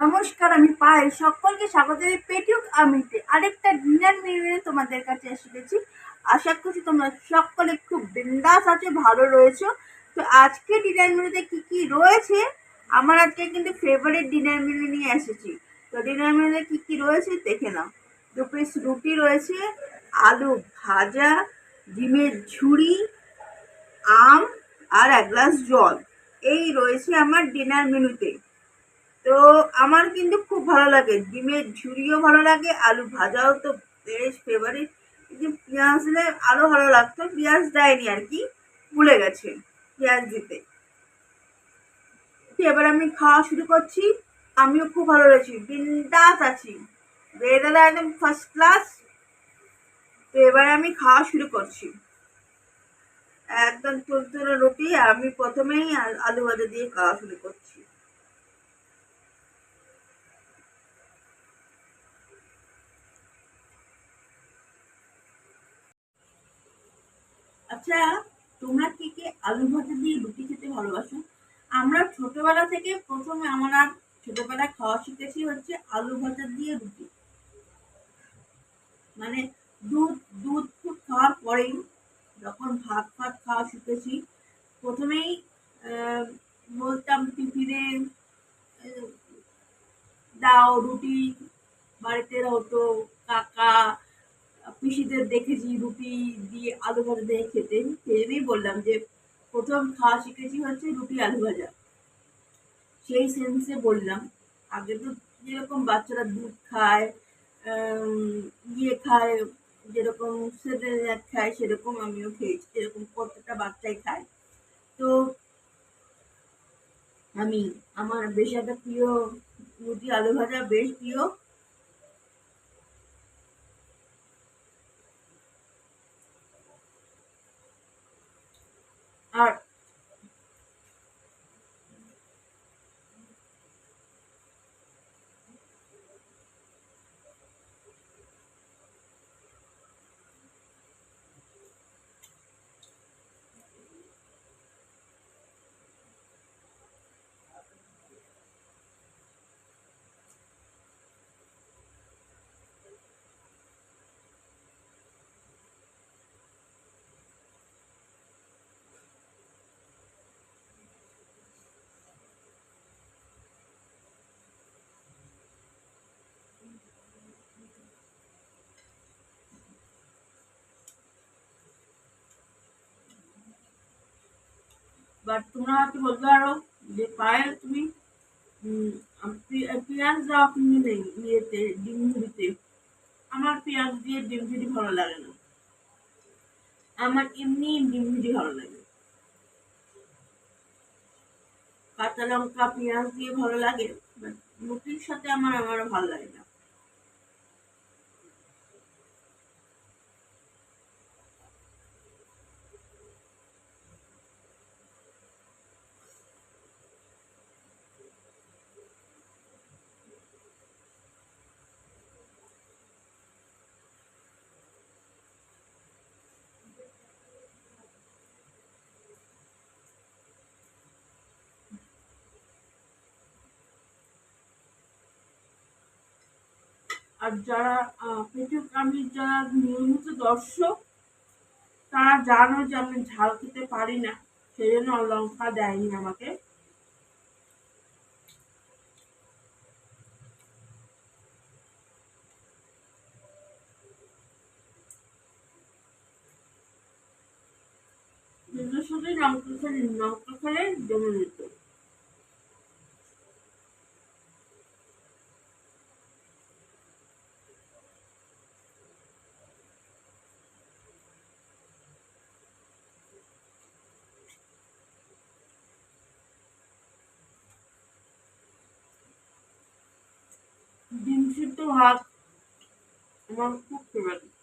নমস্কার, আমি পায়েল। সকলকে স্বাগত পেটিউক আমিতে। আরেকটা ডিনার মেনুতে তোমাদের কাছে এসে গেছি আশা করছি তোমরা সকলে খুব বিন্দাস আছে, ভালো রয়েছো। তো আজকে ডিনার মেনুতে কি কি রয়েছে? আমার আজকে কিন্তু ফেভারিট ডিনার মেনু নিয়ে এসেছি। তো ডিনার মেনুতে কি কি রয়েছে দেখে নাও। দু পিস রুটি রয়েছে, আলু ভাজা, ডিমের ঝুড়ি, আম আর এক গ্লাস জল। এই রয়েছে আমার ডিনার মেনুতে। তো আমার কিন্তু খুব ভালো লাগে। ডিমের ঝুড়িও ভালো লাগে, আলু ভাজাও তো বেশ ফেভারিট কিন্তু পেঁয়াজ দিলে আরও ভালো লাগতো, পেঁয়াজ দেয়নি আর কি, ভুলে গেছে পেঁয়াজ দিতে। এবার আমি খাওয়া শুরু করছি। আমিও খুব ভালো রয়েছি, বিন্দাস আছি। বেদাদা একদম ফার্স্ট ক্লাস তো এবারে আমি খাওয়া শুরু করছি। একদম তুলতুলে রুটি আমি প্রথমেই আলু ভাজা দিয়ে খাওয়া শুরু করছি। আচ্ছা তোমরা কি কি আলু ভাজা দিয়ে রুটি খেতে ভালোবাসো? আমরা ছোটবেলা থেকে প্রথমে আমরা ছোটবেলায় খাওয়া শিখেছি হচ্ছে আলু ভাজা দিয়ে রুটি। মানে দুধ দুধ ফুট খাওয়ার পরেই যখন ভাত ফাত খাওয়া শিখেছি, প্রথমেই বলতাম টিফিনে দাও রুটি, বাড়িতে হতো কাকা পিসিদের দেখেছি, রুটি দিয়ে আলু ভাজা দিয়ে খেতে। সেজন্যই বললাম যে, প্রথম খাওয়া শিখেছি হচ্ছে রুটি, আলু ভাজা। সেই সেন্সে বললাম। আগে তো যেরকম বাচ্চারা দুধ খায় ইয়ে খায়, যেরকম খায়, সেরকম আমিও খেয়েছি, যেরকম প্রত্যেকটা বাচ্চাই খায়। তো আমি, আমার বেশ একটা প্রিয় রুটি, আলু ভাজা বেশ প্রিয় আর বাট তোমরা হয়তো বলতে পারো যে তুমি পেঁয়াজ দাও নেই ইয়েতে, ডিম আমার পেঁয়াজ দিয়ে ডিম ভালো লাগে না। আমার এমনি ডিম ভালো লাগে। কাঁচা লঙ্কা, পেঁয়াজ দিয়ে ভালো লাগে বাট রুটির সাথে আমার আমার ভালো লাগে না। আর যারা পেটুক আমি যারা নিয়মিত দর্শক, তারা জানো যে আমি ঝাল খেতে পারি না। সেই জন্য লঙ্কা দেয়নি আমাকে। শুধু লঙ্কা খেলে লঙ্কা খেলে জমে যেত। সিদ্ধ ভাত আমার খুব ফেভারিট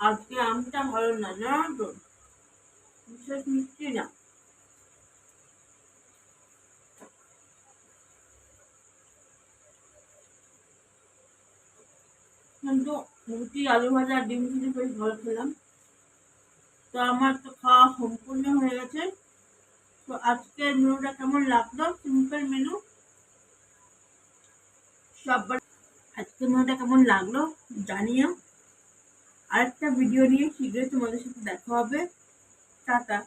আজকে আমটা ভালো না, জানো তো? বিশেষ মিষ্টি না। কিন্তু রুটি, আলু ভাজা, ডিম ভাজি বেশ ভালো খেলাম। তো আমার তো খাওয়া সম্পূর্ণ হয়ে গেছে। তো আজকের মেনুটা কেমন লাগল? সিম্পল মেনু সবার আজকের মেনুটা কেমন লাগল? জানিও। আরেকটা ভিডিও নিয়ে শীঘ্রই তোমাদের সাথে দেখা হবে। টাটা।